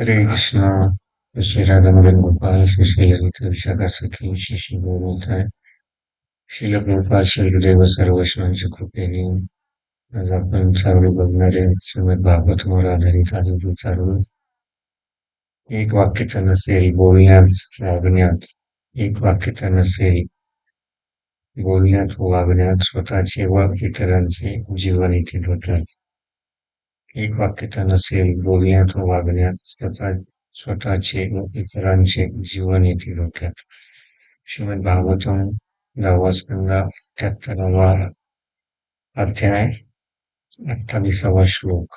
हरे कृष्णा श्री राधा मदन गोपाल श्री श्री ललिता विशाखा सखी श्री श्री आहे. शिल गोपाल श्री गुरुदेव सर्व वैष्णवांच्या कृपेने आज आपण चारोळी बघणारे श्रीमद भागवतवर आधारित आजूबाजू चालू. एक वाक्यता नसेल बोलण्यात वागण्यात एक वाक्यता नसेल बोलण्यात वागण्यात स्वतःचे व इतरांचे जीवन इथे धोक्यात एक वाक्यता नसेल बोलण्यात व वागण्यात स्वतः स्वतःचे व इतरांचे जीवन येते डोक्यात. श्रीमद भागवतम दहावा स्कंद अठ्याहत्तरावा अध्याय अठ्ठावीसावा श्लोक.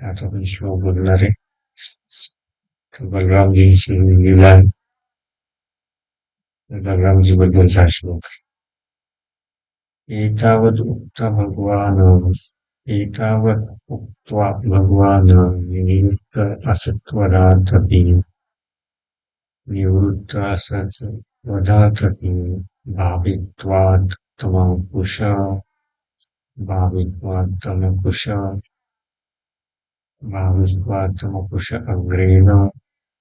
आता आपण श्लोक बोलणार आहे तर बलरामजींची लीला बलरामजी बद्दलचा श्लोक. एतावद उक्त भगवान एतावत् उक्त्वा भगवान् निवृत्त असत्वदातपि निवृत्त असत्वदातपि भावित्वात् तमकुश भावित्वात् तमकुश भावित्वात् तमकुश अग्रेण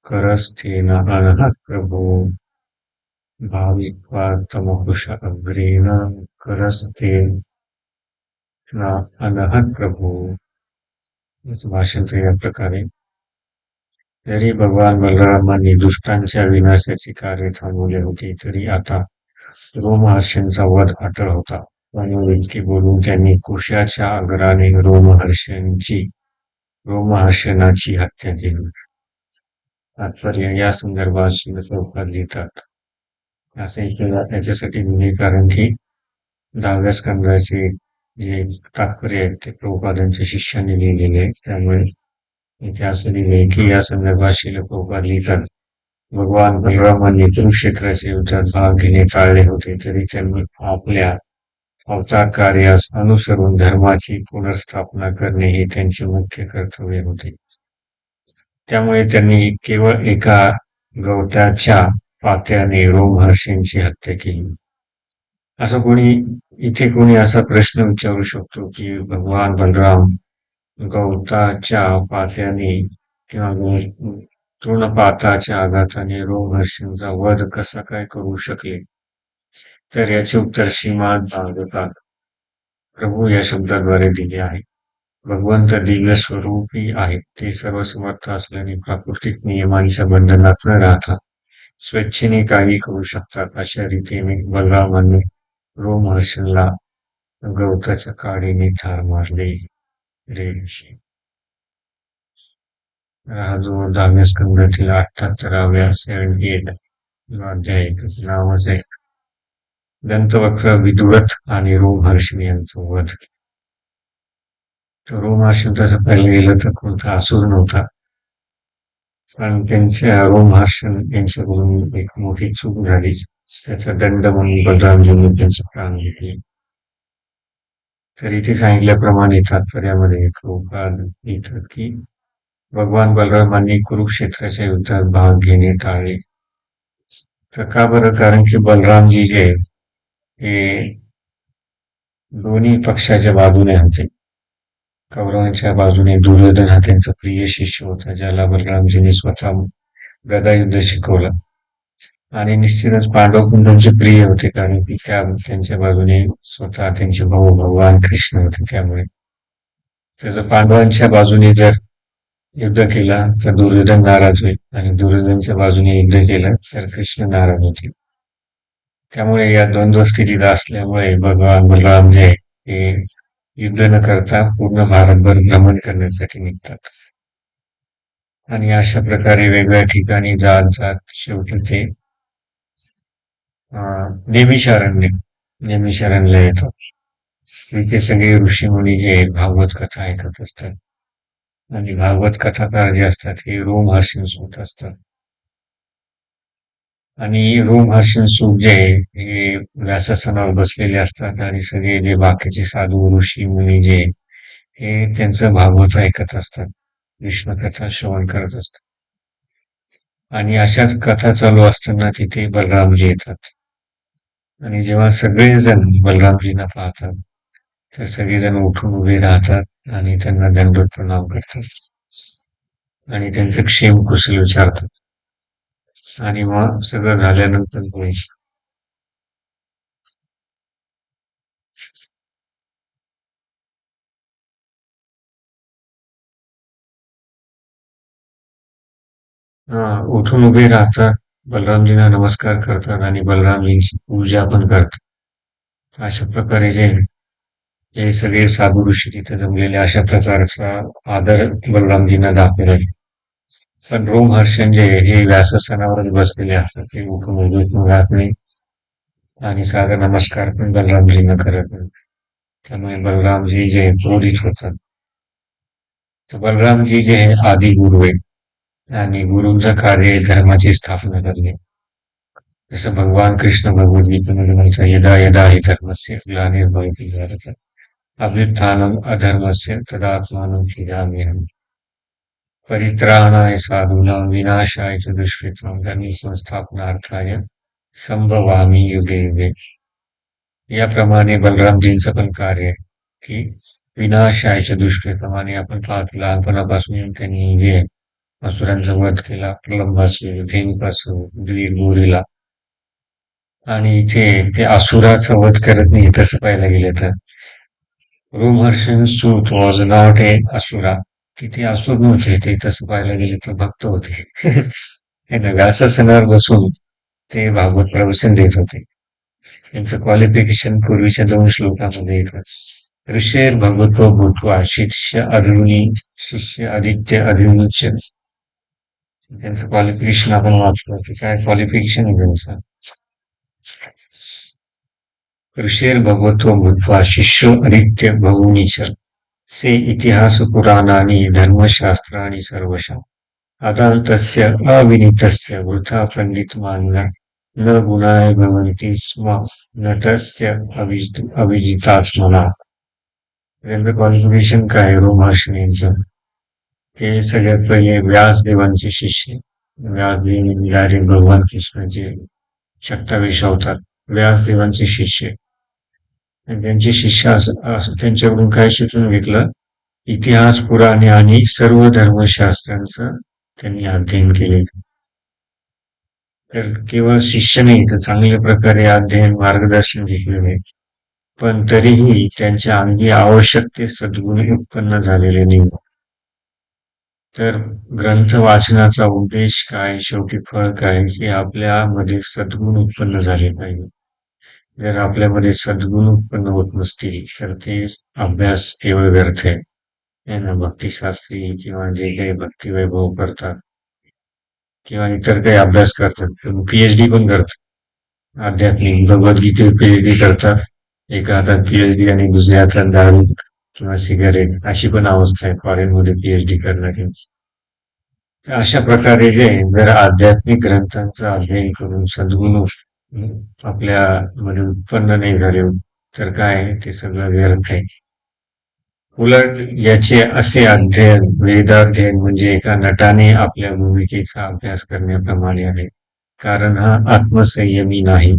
करस्थेन अनः प्रभो भावित्वात् तमकुश अग्रेण करस्थेन अनहत प्रभू भाषण या प्रकारे. जरी भगवान बलरामांनी दुष्टांच्या विनाशाचे कार्य थांबवले होते तरी आता रोमहर्षांचा वध अटळ होता. पण इतके बोलून त्यांनी कुशाच्या आग्राने रोमहर्षांची रोमहर्षणाची हत्या केली. तात्पर्य या संदर्भात शिवप्रभुपाद लिहितात. असंही केला त्याच्यासाठी म्हणजे कारण की दहाव्या स्कंदाचे हे तात्पर्य आहेत ते प्रभुपादांच्या शिष्याने लिहिलेले आहे. त्यामुळे इथे असं लिहिले की या संदर्भात शिल प्रभुपाद लिहितात भगवान बलरामांनी कुरुक्षेत्राच्या युद्धात भाग घेणे टाळले होते तरी त्यांनी आपल्या अवतार कार्यास अनुसरून धर्माची पुनर्स्थापना करणे हे त्यांचे मुख्य कर्तव्य होते. त्यामुळे त्यांनी केवळ एका गवताच्या पात्याने रोमहर्षींची हत्या केली. असं कोणी इथे कोणी असा प्रश्न विचारू शकतो की भगवान बलराम गवताच्या पात्याने किंवा तृणपाताच्या आघाताने रोमहर्षींचा वध कसा काय करू शकले? तर याचे उत्तर श्रीमान भागवतात प्रभू या शब्दाद्वारे दिले आहे. भगवंत दिव्य स्वरूपी आहेत. ते सर्व समर्थ असल्याने प्राकृतिक नियमांच्या बंधनात न राहता स्वेच्छेने काही करू शकतात अशा रीतीने बलरामांनी रोमहर्षणला गवताच्या काडीने ठार मारले रे हा जो दहाव्या स्कंदातील सेवन एट अध्याय नावच. आहे दंतवक्र विदुरथ आणि रोमहर्षण यांचं वध. रोमहर्षण तसं पाहिलं गेलं तर कोणता असूर नव्हता. पण त्यांच्या रोमहर्षण यांच्याकडून एक मोठी चूक झाली. त्याचा दंड म्हणून बलरामजींनी प्राण घेतले. तर इथे सांगितल्याप्रमाणे तात्पर्यामध्ये की भगवान बलरामांनी कुरुक्षेत्राच्या युद्धात भाग घेणे टाळले. तर का बरं? कारण की बलरामजी हे हे दोन्ही पक्षाच्या बाजूने होते. कौरवांच्या बाजूने दुर्योधन हा त्यांचा प्रिय शिष्य होता ज्याला बलरामजींनी स्वतः गदायुद्ध शिकवलं. आणि निश्चितच पांडव कुंडूंचे प्रिय होते कारण की त्या त्यांच्या बाजूने स्वतः त्यांचे भाऊ भगवान कृष्ण होते त्यामुळे. त्याचं पांडवांच्या बाजूने जर युद्ध केला तर दुर्योधन नाराज होईल. आणि दुर्योधनच्या बाजूने युद्ध केलं तर कृष्ण नाराज होतील. त्यामुळे या द्वंद्व स्थितीत असल्यामुळे भगवान बलराम जे हे युद्ध न करता पूर्ण भारतभर भ्रमण करण्यासाठी निघतात. आणि अशा प्रकारे वेगळ्या ठिकाणी जात जात शेवटी ते नेमिषारण्य नेमिषारण्यला येतो तिथे सगळे ऋषीमुनी जे भागवत कथा ऐकत असतात आणि भागवत कथाकार जे असतात हे रोमहर्षण सूत असतात आणि रोमहर्षण सूत जे आहे हे व्यासासनावर बसलेले असतात आणि सगळे जे बाकीचे साधू ऋषी मुनी जे हे त्यांचं भागवत ऐकत असतात विष्णुकथा श्रवण करत असतात आणि अशाच कथा चालू असताना तिथे बलरामजी येतात आणि जेव्हा सगळेजण बलरामजींना पाहतात तर सगळेजण उठून उभे राहतात आणि त्यांना दंडोत प्रणाम करतात. आणि त्यांचं क्षेम कुशल विचारतात. आणि मग सगळं झाल्यानंतर हा उठून उभे राहतात. बलरामजींना नमस्कार करतात आणि बलरामजींची पूजा पण करतात अशा प्रकारे जे हे सगळे साधू ऋषी तिथे जमलेले अशा प्रकारचा आदर बलरामजींना दाखवला आहे. सण रोम हर्षण जे हे व्यासस्थानावरच बसलेले असतात ते उठून राहत नाही आणि साधा नमस्कार पण बलरामजींना करत नाही त्यामुळे बलरामजी जे क्रोधित होतात. तर बलरामजी जे आदि गुरु आहे आणि गुरुंचं कार्य धर्माची स्थापना करणे. जसं भगवान कृष्ण भगवद्गीतेमध्ये म्हणतात यदा यदा हे धर्मस्य ग्लानिर्भवति भारत अभ्युत्थानम अधर्मस्य तदात्मानं हम परित्राणाय साधूनां विनाशाय च दुष्कृतां धर्मी संस्थापनार्थाय संभवामी युगे युगे। याप्रमाणे बलरामजींचं पण कार्य आहे की विनाशायच्या प्रमाणे आपण पाहतो लहानपणापासून त्यांनी जे असुरांचा वध केला प्रलंबासूर धेनुकासूर वीर गोरीला आणि इथे ते असुराचा वध करत नाही तसं पाहायला गेलं तर. रोमहर्षण सूत वॉज नॉट ए असुरा. किती ते असुर नव्हते ते तसं पाहायला गेले तर भक्त होते. हे व्यासासनावर बसून ते भागवत प्रवचन देत होते. त्यांचं क्वालिफिकेशन पूर्वीच्या दोन श्लोकामध्ये येतं ऋषेर भगवतो भूतवा शिष्य अरुणी शिष्य आदित्य अभिमुच त्यांचं क्वालिफिकेशन आपण वाचतो. की काय क्वालिफिकेशन आहे त्यांचं ऋषेर भगवतो भूतवा शिष्य आदित्य बहुनीच से इतिहास पुराणानी धर्मशास्त्राणी सर्वशा। आता अदान्तस्य अविनीतस्य वृथा पंडितमान्य न गुणाय भवन्ति स्म नटस्य अभिज अभिजितात्मना। त्यांचं क्वालिफिकेशन काय रोमहर्षण यांचं. हे सगळ्यात पहिले व्यासदेवांचे शिष्य व्यासदेव बिहारी भगवान कृष्णाचे सत्तावीस अवतार व्यासदेवांचे शिष्य. आणि त्यांचे शिष्य त्यांच्याकडून काय शिकून घेतलं? इतिहास पुराणे आणि सर्व धर्मशास्त्रांचं त्यांनी अध्ययन केले. तर केवळ शिष्य नाही तर चांगल्या प्रकारे अध्ययन मार्गदर्शन घेतलेले पण तरीही त्यांच्या अंगी आवश्यक ते सद्गुण उत्पन्न झालेले नाही. तर ग्रंथ वाचनाचा उद्देश काय? शेवटी फळ काय? हे आपल्यामध्ये सद्गुण उत्पन्न झाले पाहिजे. जर आपल्यामध्ये सद्गुण उत्पन्न होत नसतील तर ते अभ्यास केवळ व्यर्थ आहे. ना? भक्तिशास्त्री किंवा जे काही भक्तिवैभव करतात किंवा इतर काही अभ्यास करतात पीएचडी पण करतात. आध्यात्मिक भगवद्गीते पीएचडी करतात. एका हातात पीएचडी आणि दुसऱ्या हातात दारू किंवा सिगारेट अशी पण अवस्था आहे. फॉरेनमध्ये पीएचडी करणाऱ्यांची तर अशा प्रकारे जे जर आध्यात्मिक ग्रंथांचा अध्ययन करून सद्गुण आपल्या मध्ये उत्पन्न नाही झाले तर काय ते सगळं व्यर्थ आहे. उलट याचे असे अध्ययन वेदाध्ययन म्हणजे एका नटाने आपल्या भूमिकेचा अभ्यास करण्याप्रमाणे आहे. कारण हा आत्मसंयमी नाही.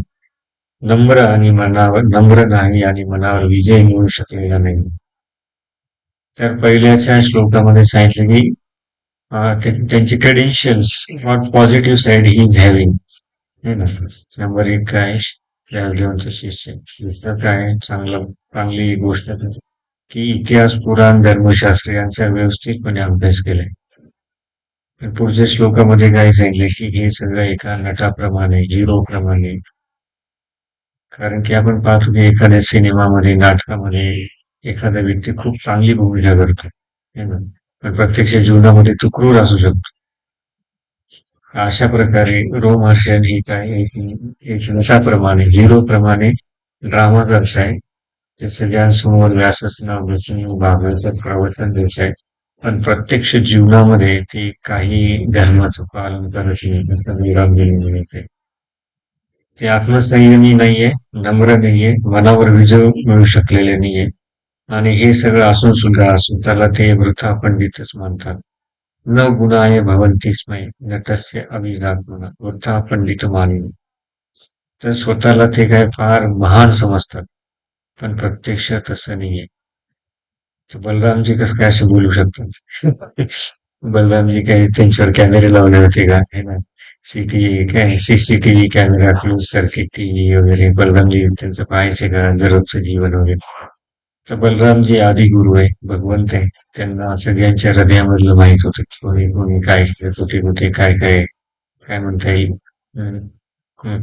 नम्र आणि मनावर नम्र नाही आणि मनावर विजय मिळू शकलेला नाही. तर पहिल्याच्या श्लोकामध्ये सांगितलं की त्यांची credentials what positive side he is having number एक काय व्यासदेवांचं शिष्य. दुसरं काय? चांगलं चांगली गोष्ट की इतिहास पुराण धर्मशास्त्र यांचा व्यवस्थितपणे अभ्यास केलाय. पुढच्या श्लोकामध्ये काय सांगितले की हे सगळं एका नटाप्रमाणे हिरो प्रमाणे कारण की आपण पाहतो की एखाद्या सिनेमामध्ये नाटकामध्ये एखादा व्यक्ती खूप चांगली भूमिका करतो. पण प्रत्यक्ष जीवनामध्ये तो क्रूर असू शकतो. अशा प्रकारे रोमहर्षण ही काय एक हिरो प्रमाणे ड्रामा करताय ते सगळ्यांसमोर व्यासनाव बसून भागवत प्रवचन द्यायच पण प्रत्यक्ष जीवनामध्ये ते काही धर्माचं पालन करत नाही. ते आत्मसंयमी नाहीये नम्र नाहीये मनावर विजय मिळू शकलेले नाहीये. आणि हे सगळं असून सुद्धा स्वतःला ते वृथा पंडितच मानतात. न गुणाय भवंतीस्मय नटस्य अभिघात्मना वृथा पंडित मानवी तर स्वतःला ते काय फार महान समजतात पण प्रत्यक्ष तसं नाहीये. तर बलरामजी कसं काय असे बोलू शकतात? बलरामजी काय त्यांच्यावर कॅमेरे लावले होते का हे ना? सिटी काय CCTV camera close circuit TV वगैरे. बलरामजी त्यांचं पाहायचे का? दररोजचं जीवन वगैरे. तर बलरामजी आदि गुरु आहे भगवंत आहे त्यांना सगळ्यांच्या हृदयामधलं माहीत होतं की कोणी कोणी काय कुठे कुठे काय काय काय म्हणता येईल?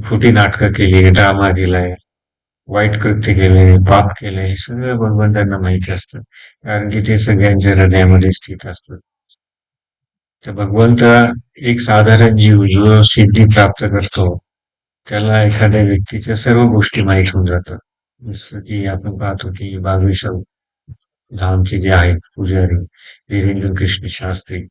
खोटी नाटकं केली ड्रामा केलाय वाईट कृत्य केलंय पाप केलंय हे सगळं भगवंतांना माहिती असतं. कारण की ते सगळ्यांच्या हृदयामध्ये स्थित असतं तर भगवंत एक साधारण जीव जो सिद्धी प्राप्त करतो त्याला एखाद्या व्यक्तीच्या सर्व गोष्टी माहीत होऊन जातात. जसं की आपण पाहतो की बागेश्वर धामचे जे आहेत पुजारी वीरेंद्र कृष्ण शास्त्री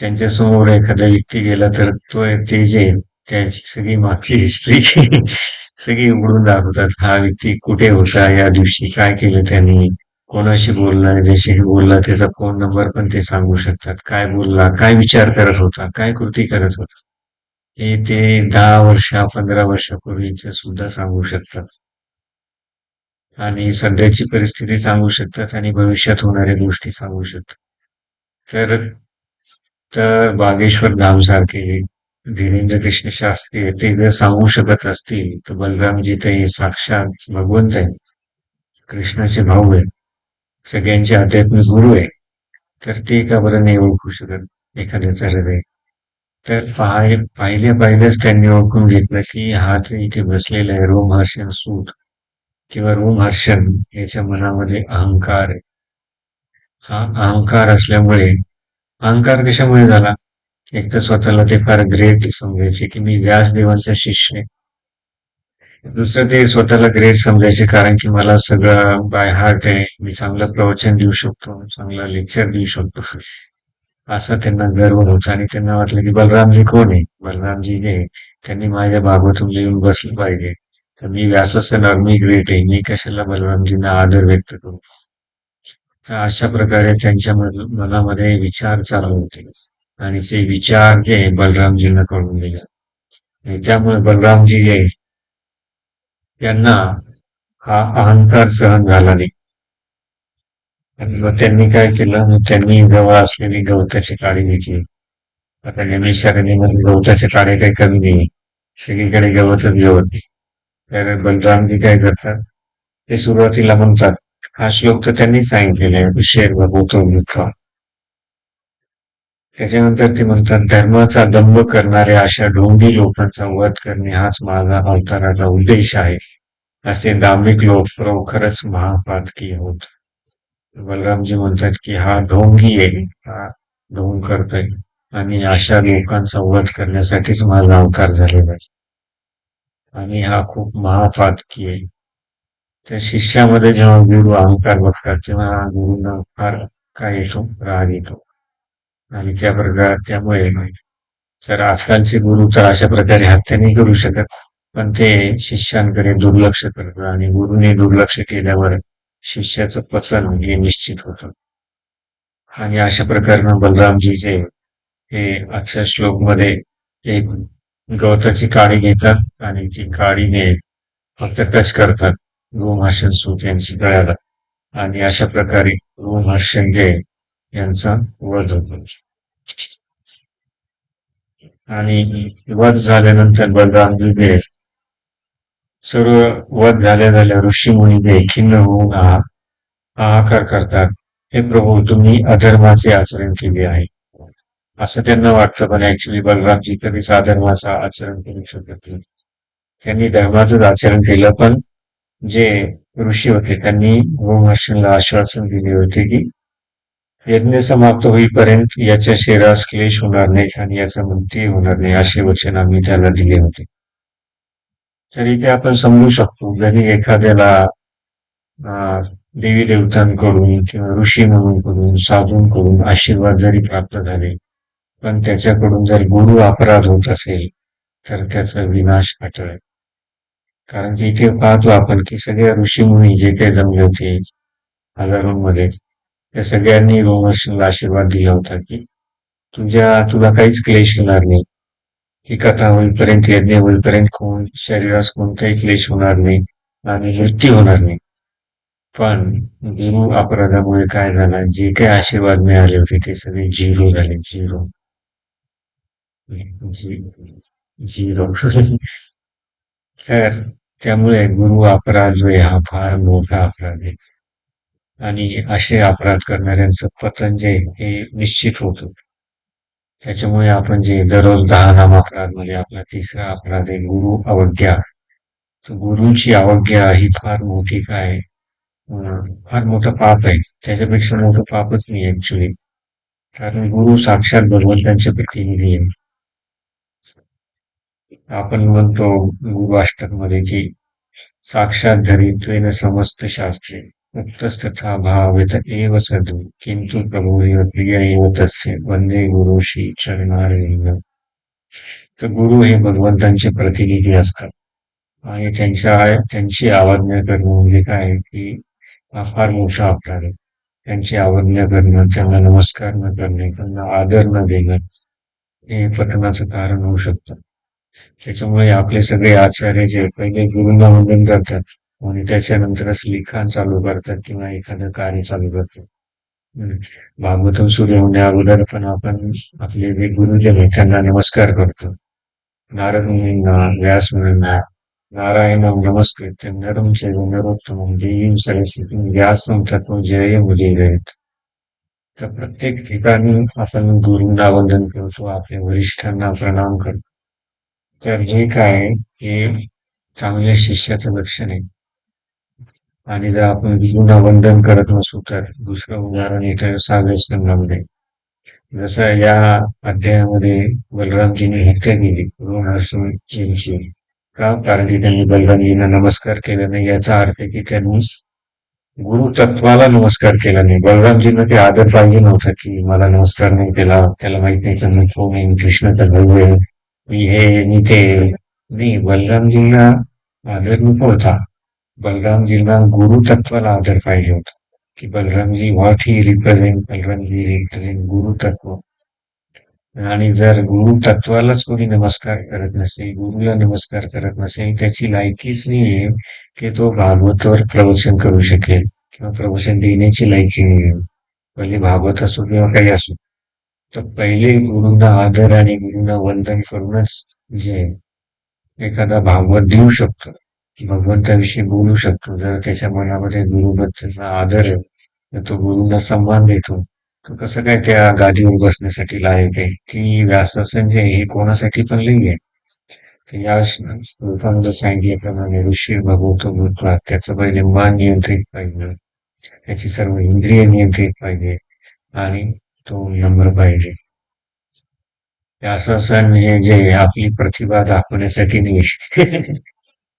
त्यांच्यासमोर एखादा व्यक्ती गेला तर तो ते जे त्यांची सगळी मागची हिस्ट्री सगळी उघडून दाखवतात. हा व्यक्ती कुठे होता या दिवशी काय केलं त्यांनी कोणाशी बोलला ज्याशी बोलला त्याचा फोन नंबर पण ते सांगू शकतात. काय बोलला काय विचार करत होता काय कृती करत होता हे ते दहा वर्ष पंधरा वर्षापूर्वीच सुद्धा सांगू शकतात. आणि सध्याची परिस्थिती सांगू शकतात आणि भविष्यात होणाऱ्या गोष्टी सांगू शकतात. तर तर बागेश्वर धाम सारखे धीरेंद्र कृष्ण शास्त्री ते जर सांगू शकत असतील तर बलरामजी ते साक्षात भगवंत आहे कृष्णाचे भाऊ आहे सगळ्यांचे आध्यात्मिक गुरु आहे तर ते का बरं नाही ओळखू शकत एखाद्याचा हृदय? तर पाय पाहिल्या पाहिल्याच त्यांनी ओळखून घेतलं की हा इथे बसलेला आहे रोमहर्षण सूट किंवा रोमहर्षण याच्या मनामध्ये अहंकार आहे. हा अहंकार असल्यामुळे अहंकार कशामुळे झाला? एक तर स्वतःला ते फार ग्रेट समजायचे की मी व्यासदेवांचा शिष्य आहे. दुसरं ते स्वतःला ग्रेट समजायचे कारण की मला सगळं बाय हार्ट आहे. मी चांगलं प्रवचन देऊ शकतो चांगलं लेक्चर देऊ शकतो. असा त्यांना गर्व होता आणि त्यांना वाटलं की बलरामजी कोण आहे? बलरामजी हे त्यांनी माझ्या भागवतून लिहून बसलं पाहिजे. तर मी व्यासस्थानावर मी ग्रेट आहे. मी कशाला बलरामजींना आदर व्यक्त करू? तर अशा प्रकारे त्यांच्या मनामध्ये विचार चालू होते. आणि ते विचार जे आहे, बलरामजींना कळून दिले त्यामुळे बलरामजी जे त्यांना हा अहंकार सहन झाला नाही. मग त्यांनी काय केलं? मग त्यांनी जवळ असलेली गवताची काडी घेतली. आता निमिषारणीमध्ये गवताचे काडे काही कमी नाही. सगळीकडे गवतच गवत तर बलरामजी काय करतात ते सुरुवातीला म्हणतात हा श्लोक तर त्यांनीच सांगितलेला आहे शेर भगवतो बुद्ध त्याच्यानंतर ते म्हणतात धर्माचा दंभ करणाऱ्या अशा ढोंगी लोकांचा वध करणे हाच माझा अवताराचा उद्देश आहे असे दांभिक लोक खरंच महापातकी होत. बलरामजी म्हणतात की हा ढोंगी आहे हा ढोंग करतोय आणि अशा लोकांचा वध करण्यासाठीच माझा अवतार झालेला आहे. आणि हा खूप महापातकी आहे. त्या शिष्यामध्ये जेव्हा गुरु अहंकार बघतात तेव्हा गुरुंना फार काय येतो राग येतो. आणि त्या प्रकार त्यामुळे तर आजकालचे गुरु तर अशा प्रकारे हत्या नाही करू शकत पण ते शिष्यांकडे दुर्लक्ष करतात आणि गुरुने दुर्लक्ष केल्यावर शिष्याचं पतन हे निश्चित होतं. आणि अशा प्रकारनं बलरामजी जे हे अक्षर श्लोकमध्ये एक गवताची काडी घेतात आणि ती काडीने फक्त टच करतात गोमाशन सूत यांची गळ्याला. आणि अशा प्रकारे गोमाशन जे यांचा वध होतो. आणि वध झाल्यानंतर बलराम जे सर्व वध झाल्या झाल्या ऋषी मुनी दे खिन्न होऊन हा हाहाकार करतात. हे प्रभू तुम्ही अधर्माचे आचरण केले आहे. असं त्यांना वाटतं पण ऍक्च्युली बलरामजी कधीच अधर्माचं आचरण करू शकत नाही. त्यांनी धर्माचंच आचरण केलं पण जे ऋषी होते त्यांनी गोमर्षणला आश्वासन दिले होते की यज्ञ समाप्त होईपर्यंत याच्या शरीरास क्लेश होणार नाही आणि याचा मृत्यू होणार नाही असे वचन आम्ही त्याला दिले होते. तरी ते आपण समजू शकतो जरी एखाद्याला अं, देवी देवतांकडून किंवा ऋषी म्हणून साधूंकडून आशीर्वाद जरी प्राप्त झाले पण त्याच्याकडून जर गुरु अपराध होत असेल तर त्याचा विनाश अटळ कारण की इथे पाहतो आपण की सगळ्या ऋषीमुनी जे काही जमले होते हजारोंमध्ये त्या सगळ्यांनी रोमर्षणला आशीर्वाद दिला होता की तुझ्या तुला काहीच क्लेश होणार नाही. ही कथा होईपर्यंत यज्ञ होईपर्यंत कोण शरीरास कोणताही क्लेश होणार नाही आणि मृत्यू होणार नाही. पण गुरु अपराधामुळे काय झालं? जे काही आशीर्वाद मिळाले होते ते सगळे झिरो झाले झिरो. झिरो तर त्यामुळे गुरु अपराध जो आहे हा फार मोठा अपराध आहे. आणि असे अपराध करणाऱ्यांचं पतन जे हे निश्चित होतं. त्याच्यामुळे आपण जे दररोज दहा नाम अपराध म्हणजे आपला तिसरा अपराध आहे गुरु अवज्ञा. तर गुरुची अवज्ञा ही फार मोठी काय? फार मोठं पाप आहे. त्याच्यापेक्षा मोठं पापच नाही ऍक्च्युली कारण गुरु साक्षात भगवंतांचे प्रतिनिधी आहे आपण म्हणतो गुरु की साक्षात धरित्वेन समस्त शास्त्रे मुक्तस्तथा भावेत एव सदु किंतु प्रभुरेव प्रिय एव तस्य वंदे गुरुशी चरणारविंद. तर गुरु हे भगवंतांचे प्रतिनिधी असतात. आणि त्यांच्या त्यांची आवाज्ञा करणं म्हणजे काय आहे की हा फार मोठा अपराध त्यांची आवाज्ञा करणं त्यांना नमस्कार न करणे त्यांना आदर न देणं हे पतनाचं कारण होऊ शकतं. त्याच्यामुळे आपले सगळे आचार्य जे पहिले गुरुंना वंदन करतात आणि त्याच्यानंतरच लिखाण चालू करतात किंवा एखादं कार्य चालू करतात. भागवतम सुरू होण्या अगोदर पण आपण आपले जे गुरुजन आहेत त्यांना नमस्कार करतो. नारद मुनींना व्यास मुनींना नारायणं नमस्कृत्य नरं चैव नरोत्तमं देवीं सरस्वतीं व्यासं ततो आहेत तर प्रत्येक ठिकाणी आपण गुरुंना वंदन करतो आपल्या वरिष्ठांना प्रणाम करतो. तर हे काय हे चांगल्या शिष्याचं लक्षण आहे. आणि जर आपण गुरुंना वंदन करत नसू तर दुसरं उदाहरण इथे सागर स्कंदामध्ये. जसं या अध्यायामध्ये बलरामजीने हत्या केली रोमहर्षणची का? कारण की त्यांनी बलरामजींना नमस्कार केला नाही. याचा अर्थ आहे की त्यांनी गुरु तत्वाला नमस्कार केला नाही. बलरामजींना ते आदर पाहिजे नव्हता की मला नमस्कार नाही केला त्याला माहीत नाही का मी कोण आहे? कृष्ण तर भाऊ आहे मी हे मी ते नाही आदर नको होता बलरामजींना गुरु तत्वाला आदर पाहिजे होता. की Balramji what he represent Balramji represent guru tattva. आणि जर गुरु तत्वालाच कोणी नमस्कार करत नसेल गुरुला नमस्कार करत नसेल त्याची लायकीच नाहीये की तो भागवतावर प्रवचन करू शकेल किंवा प्रवचन देण्याची लायकी नाहीये. पहिले भागवत असो किंवा काही असो. तर पहिले गुरुंना आदर आणि गुरुंना वंदन करूनच जे एखादा भागवत देऊ शकतो भगवंताविषयी बोलू शकतो. जर त्याच्या मनामध्ये गुरुबद्दल आदर आहे तर तो गुरुंना सन्मान देतो. तो कसं काय त्या गादीवर बसण्यासाठी लायक आहे? की व्यासासन जे हे कोणासाठी पण लिंग आहे. तर या श्लोकामध्ये सांगितल्याप्रमाणे ऋषी भगवतो भूतवा त्याचं पहिले मान नियंत्रित पाहिजे. त्याची सर्व इंद्रिय नियंत्रित पाहिजे. आणि तो नम्र पाहिजे. व्यासासन हे जे आपली प्रतिभा दाखवण्यासाठी नाही.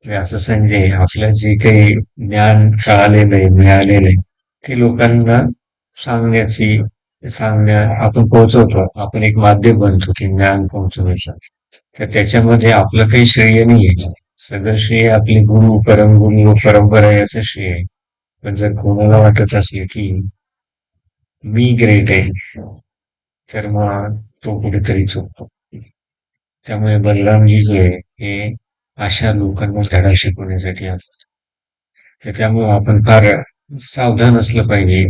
व्याससन जे आपलं जे काही ज्ञान कळालेलं आहे मिळालेलं आहे ते लोकांना सांगण्याची सांगण्या आपण पोहोचवतो. आपण एक माध्यम बनतो ते ज्ञान पोहोचवण्याचं तर त्याच्यामध्ये आपलं काही श्रेय नाही आहे. सगळं श्रेय आपली गुरु परमगुरु व परंपरा याचं श्रेय आहे. पण जर कोणाला वाटत असेल की मी ग्रेट आहे. तर मग तो कुठेतरी चुकतो. त्यामुळे बलरामजी जे आहे हे अशा लोकांना धडा शिकवण्यासाठी असतात. तर त्यामुळे आपण फार सावधान असलं पाहिजे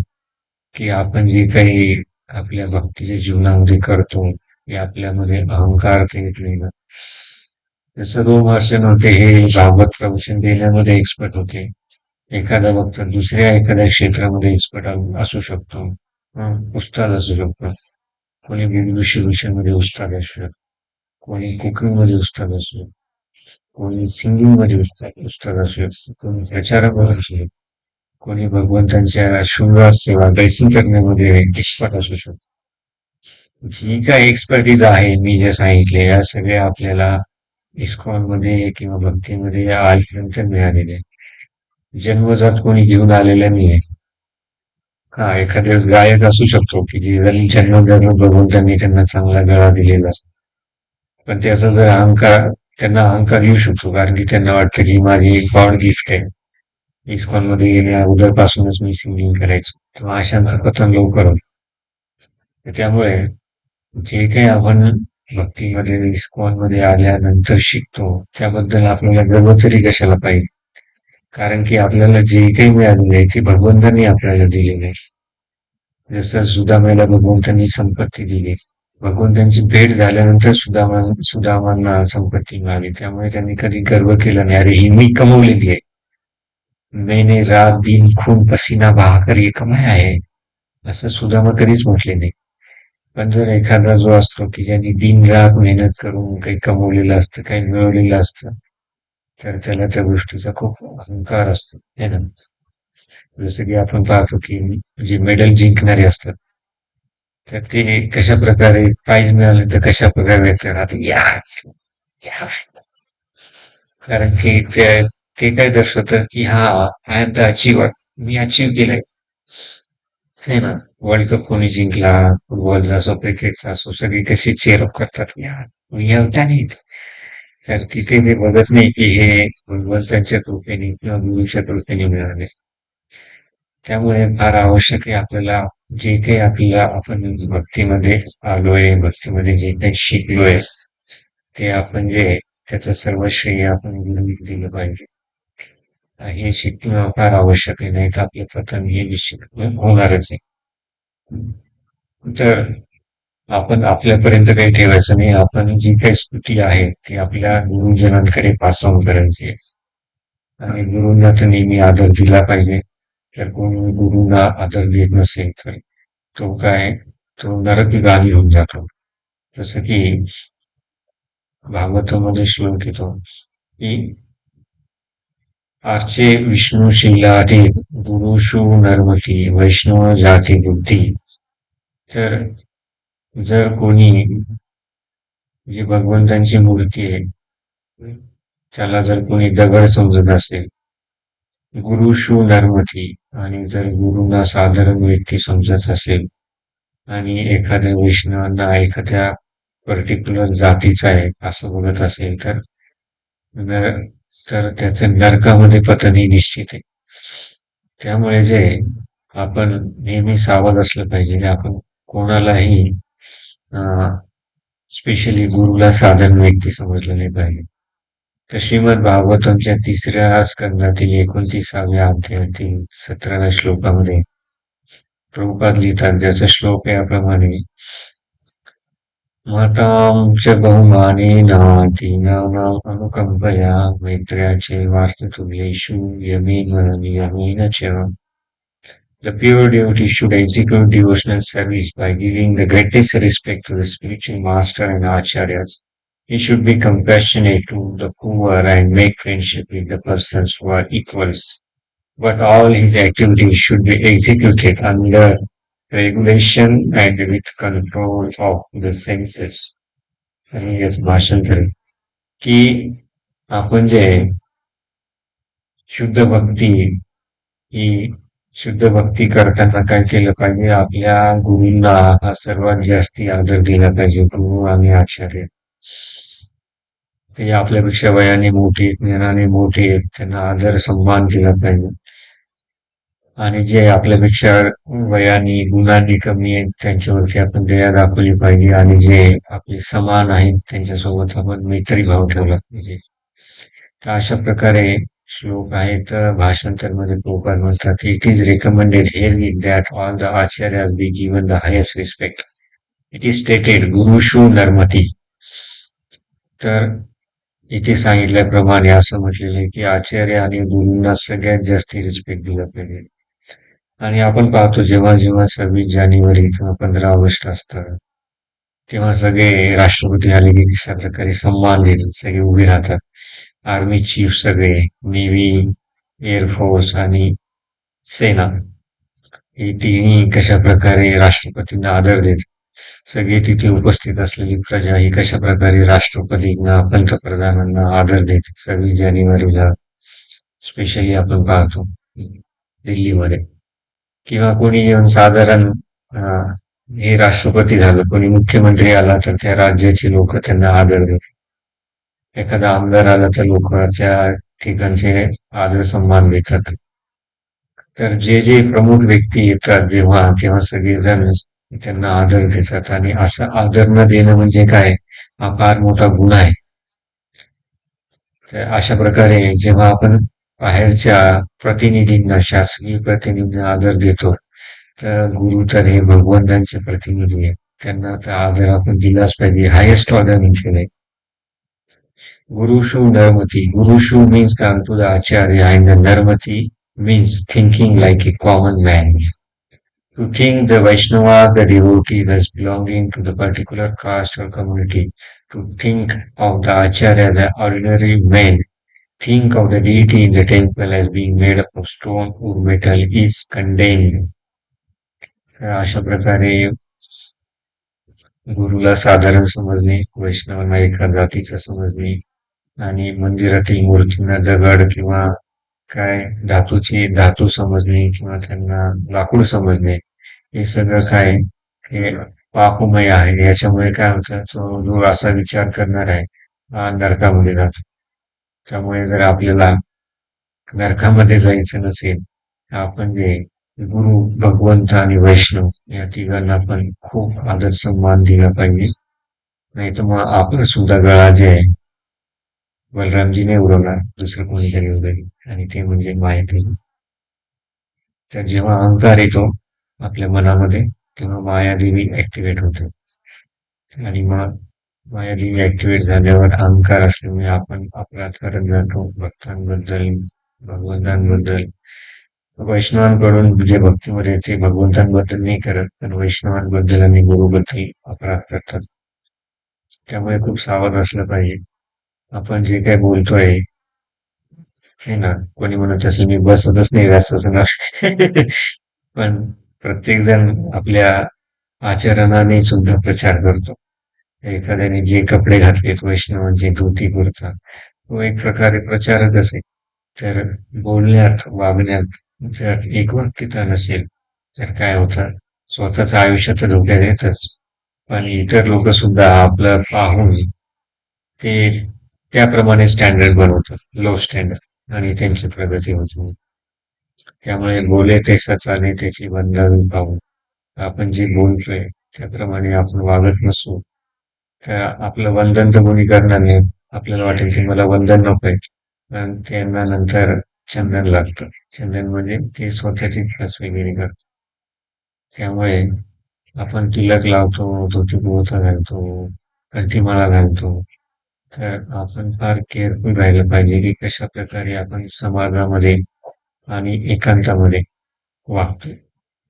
की आपण जे काही आपल्या भक्तीच्या जीवनामध्ये करतो हे आपल्यामध्ये अहंकार घेतलेलं. नाही ना जसं होते हे भागवत प्रवचन देण्यामध्ये एक्सपर्ट होते. एखादा भक्त दुसऱ्या एखाद्या क्षेत्रामध्ये एक्सपर्ट असू शकतो. उस्ताद असू शकतो कोणी विदुषी मध्ये उस्ताद असू शकतो कोणी कुकिंगमध्ये उस्ताद असू शकतो कोणी सिंगिंगमध्ये उस्ताद उस्ताद असू शकतो कोणी प्रचारामध्ये असू शकतो कोणी भगवंतांच्या शृंगार सेवा ड्रेसिंग करण्यामध्ये एक्सपर्ट असू शकतो जी काय एक्सपर्टीज आहे मी जे सांगितले या सगळ्या आपल्याला इस्कॉनमध्ये किंवा भक्तीमध्ये आजपर्यंत मिळालेले जन्मजात कोणी घेऊन आलेला नाही आहे एखाद्या वेळेस गायक असू शकतो की जे जरी बघून त्यांनी त्यांना चांगला गळा दिलेला असतो. पण त्याचा जर अहंकार त्यांना अहंकार येऊ शकतो कारण की त्यांना वाटतं की माझी गॉड गिफ्ट आहे. इस्कॉनमध्ये गेल्या उदरपासूनच मी सिंगिंग करायचो. तेव्हा अशांचं पतन लवकर होतं. तर त्यामुळे जे काही आपण भक्तीमध्ये इस्कॉनमध्ये आल्यानंतर शिकतो त्याबद्दल आपल्याला गर्व तरी कशाला पाहिजे? कारण की आपल्याला जे काही मिळालेलं आहे ते भगवंतांनी आपल्याला दिलेलं आहे जसं सुदामाला भगवंतांनी संपत्ती दिली. भगवंतांची भेट झाल्यानंतर सुदामा सुदामांना संपत्ती मिळाली. त्यामुळे त्यांनी कधी गर्व केला नाही. अरे ही मी कमवलेली आहे. मेने रात दिन खून पसीना बहाकर ये कमाया आहे. असं सुदामा कधीच म्हटले नाही. पण जर एखादा जो असतो की ज्यांनी दिन रात मेहनत करून काही कमवलेलं असतं काही मिळवलेलं असतं तर त्याला त्या गोष्टीचा खूप अहंकार असतो हे ना. जसं की आपण पाहतो की जे मेडल जिंकणारे असतात तर ते कशा प्रकारे प्राइज मिळाले तर कशा प्रकारे व्यक्त राहतात या या. कारण की ते काय दर्शवतं की हा आय एम द अचीवर मी अचीव केलंय. हे ना वर्ल्ड कप कोणी जिंकला फुटबॉलचा असो क्रिकेटचा असो सगळी कशी ऑफ करतात या त्याने. तर तिथे ते बघत नाही की हे भगवंतांच्या कृपेने किंवा गुरुच्या कृपेने मिळाले. त्यामुळे फार आवश्यक आहे आपल्याला जे काही आपल्याला आपण भक्तीमध्ये आलोय भक्तीमध्ये जे काही शिकलोय ते आपण जे त्याचं सर्व श्रेय आपण गुरुला दिलं पाहिजे. हे शिकणं फार आवश्यक आहे नाही तर आपलं प्रथम हे निश्चित होणारच आहे. तर आपण आपल्यापर्यंत काही ठेवायचं नाही. आपण जी काही स्तुती आहे ती आपल्या गुरुजनांकडे पास ऑन करायची आणि गुरुंना तर नेहमी आदर दिला पाहिजे. तर कोणी गुरुंना आदर देत नसेल तर तो काय तो नरकगामी होऊन जातो. जसं की भागवतामध्ये श्लोक येतो की आजचे विष्णू शिलाधी गुरुषु नर्मती वैष्णव जाती बुद्धी. तर जर कोणी जी भगवंतांची मूर्ती आहे त्याला जर कोणी दगड समजत असेल गुरुषु नर्मती आणि जर गुरुना साधारण व्यक्ती समजत असेल आणि एखाद्या वैष्णवांना एखाद्या पर्टिक्युलर जातीचा आहे असं बघत असेल तर तर त्याचं नरकामध्ये पतन ही निश्चित आहे. त्यामुळे जे आपण नेहमी सावध असलं पाहिजे आपण कोणालाही स्पेशली गुरुला साधन व्यक्ती समजलं नाही पाहिजे तर श्रीमद भागवतमच्या तिसऱ्या स्कंदातील एकोणतीसाव्या अध्यायातील सतराव्या श्लोकामध्ये प्रभुपाद लिहितात ज्याचा श्लोक याप्रमाणे मातां च बहुमानेन दीनानाम् अनुकम्पया मैत्र्याचे यमी यमेन नियमेन च The pure devotee should execute devotional service by giving the greatest respect to the spiritual master and acharyas. He should be compassionate to the poor and make friendship with the persons who are equals. But all his activities should be executed under regulation and with control of the senses. आणि याच भाषण करेल की आपण जे शुद्ध भक्ती ही शुद्ध भक्ती करताना काय केलं पाहिजे? आपल्या गुरूंना हा सर्वात जास्ती आदर दिला पाहिजे. गुरु आणि आचार्य. ते आपल्यापेक्षा वयाने मोठे ज्ञानाने मोठे त्यांना आदर सन्मान दिला पाहिजे. आणि जे आपल्यापेक्षा वयाने गुणांनी कमी आहेत त्यांच्यावरती आपण दया दाखवली पाहिजे. आणि जे आपले समान आहेत त्यांच्यासोबत आपण मैत्री भाव ठेवला पाहिजे. तर अशा प्रकारे श्लोक आहेत भाषांतरमध्ये गोपाल म्हणतात it is recommended here that all the acharya be given the highest respect it is stated गुरुशू नर्मती तर इथे सांगितल्याप्रमाणे असं म्हटलेलं आहे की आचार्य आणि गुरुंना सगळ्यात जास्त रिस्पेक्ट दिला पाहिजे आणि आपण पाहतो जेव्हा जेव्हा सव्वीस जानेवारी किंवा पंधरा ऑगस्ट असतं तेव्हा सगळे राष्ट्रपती आले की अशा प्रकारे सन्मान देतात सगळे उभे राहतात. आर्मी चीफ सगळे नेव्ही एअरफोर्स आणि सेना. हे तिन्ही कशा प्रकारे राष्ट्रपतींना आदर देत सगळे तिथे उपस्थित असलेली प्रजा ही कशा प्रकारे राष्ट्रपतींना पंतप्रधानांना आदर देते सव्वीस जानेवारीला स्पेशली आपण पाहतो दिल्लीमध्ये. किंवा कोणी येऊन साधारण हे राष्ट्रपती झालं कोणी मुख्यमंत्री आला तर त्या राज्याचे लोक त्यांना आदर देतात. एखादा आमदार आला तर लोक त्या ठिकाणचे आदर सन्मान देतात तर जे जे प्रमुख व्यक्ती येतात जेव्हा तेव्हा सगळेजण त्यांना आदर देतात आणि असं आदर न देणं म्हणजे काय? हा फार मोठा गुन्हा आहे. तर अशा प्रकारे जेव्हा आपण बाहेरच्या प्रतिनिधींना शासकीय प्रतिनिधींना आदर देतो तर गुरु तर हे भगवंतांचे प्रतिनिधी आहेत. त्यांना तर आदर आपण दिलाच पाहिजे. हायेस्ट ऑर्डर म्हणजे Gurushu Narmati. Gurushu means come to the Acharya and the narmati means thinking like a common man. To think the Vaishnava, the devotee thus belonging to the particular caste or community, to think of the Acharya, the ordinary man, think of the deity in the temple as being made up of stone or metal is condemned. अशा प्रकारे गुरुला साधारण समजणे वैष्णवांना एका जातीचं समजणे आणि मंदिरातील मूर्तींना दगड किंवा काय धातूची धातू समजणे किंवा त्यांना लाकूड समजणे हे सगळं काय हे पापमय आहे. याच्यामुळे काय होतं तो जो असा विचार करणार आहे हा नरकामध्ये जातो. त्यामुळे जर आपल्याला नरकामध्ये जायचं नसेल आपण जे गुरु भगवंत आणि वैष्णव या तिघांना पण खूप आदर सन्मान दिला पाहिजे. नाही तर मग आपलं सुद्धा गळा जे आहे बलरामजीने उरवला दुसरं कोणीतरी उडवेल आणि ते म्हणजे मायादेवी तर जेव्हा अहंकार येतो आपल्या मनामध्ये तेव्हा मायादेवी ऍक्टिव्हेट होते. आणि मग मायादेवी ऍक्टिव्हेट झाल्यावर अहंकार असल्यामुळे आपण अपराध करत. जातो भक्तांबद्दल भगवंतांबद्दल. वैष्णवांकडून जे भक्तीमध्ये ते भगवंतांबद्दल नाही करत पण वैष्णवांबद्दल आणि गुरुबद्दल अपराध करतात. त्यामुळे खूप सावध असलं पाहिजे. आपण जे काय बोलतोय हे ना कोणी म्हणत असेल मी बसतच नाही व्यासच ना पण प्रत्येक जण आपल्या आचरणाने सुद्धा प्रचार करतो. एखाद्याने जे कपडे घातलेत वैष्णवांचे धोती कुर्ता तो एक प्रकारे प्रचारक असेल तर बोलण्यात वागण्यात जर एकवाक्यता नसेल तर काय होतं? स्वतःचं आयुष्य तर धोक्यात येतच. पण इतर लोक सुद्धा आपलं पाहून ते त्याप्रमाणे स्टँडर्ड बनवतात. लो स्टँडर्ड आणि त्यांची प्रगती होत. त्यामुळे बोले ते सचाने त्याची बंधावी पाहू. आपण जे बोलतोय त्याप्रमाणे आपण वागत नसू. तर आपलं वंदन तर कोणी करणार नाही. आपल्याला वाटेल की मला वंदन नकोय. पण त्यांना नंतर चंदन लागतं. चंदन म्हणजे ते स्वतःची फसवेगिरी करतात. त्यामुळे आपण तिलक लावतो धोती पोहता घालतो कंठीमाळा घालतो. तर आपण फार केअरफुल राहिलं पाहिजे की कशा प्रकारे आपण समाजामध्ये आणि एकांतामध्ये वागतोय.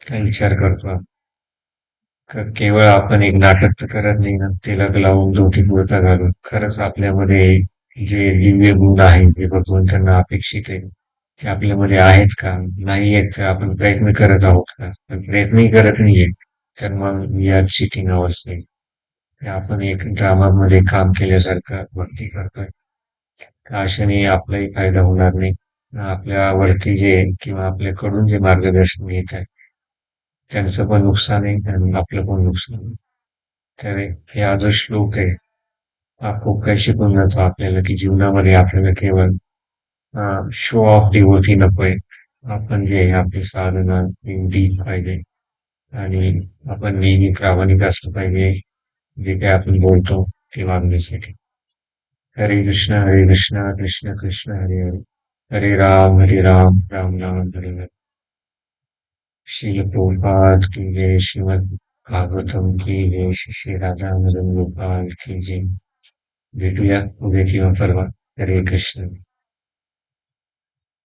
काय विचार करतो तर केवळ आपण एक नाटक तर करत नाही ना तिलक लावून धोती कुर्ता घालून. खरंच आपल्यामध्ये जे दिव्य गुण आहे जे भगवंतांना अपेक्षित आहे ते आपल्यामध्ये आहेत का? नाही आहेत का आपण प्रयत्न करत आहोत का? प्रयत्नही करत नाहीये. तर मग वी आर चिटिंग अवस्थे आपण एक ड्रामामध्ये काम केल्यासारखं भक्ती करतोय. अशाने आपलाही फायदा होणार नाही. आपल्यावरती जे किंवा आपल्याकडून जे मार्गदर्शन घेत आहे त्यांचं पण नुकसान आहे आणि आपलं पण नुकसान आहे. तर हा जो श्लोक आहे हा खूप काही शिकून जातो आपल्याला की जीवनामध्ये आपल्याला केवळ शो ऑफ डिवोटी नकोय. आपण जे आपली साधना डीप पाहिजे. आणि आपण नेहमी प्रामाणिक असलं पाहिजे. जे काय आपण बोलतो ते वागण्यासाठी हरे कृष्ण हरे कृष्ण कृष्ण कृष्ण, हरे हरे। हरे राम हरे राम राम राम हरे हरे। श्री प्रभुपाद की जय, श्रीमद भागवतम की जय, श्री राधा मदन गोपाल की जय। भेटूया उद्या परवा हरे कृष्ण।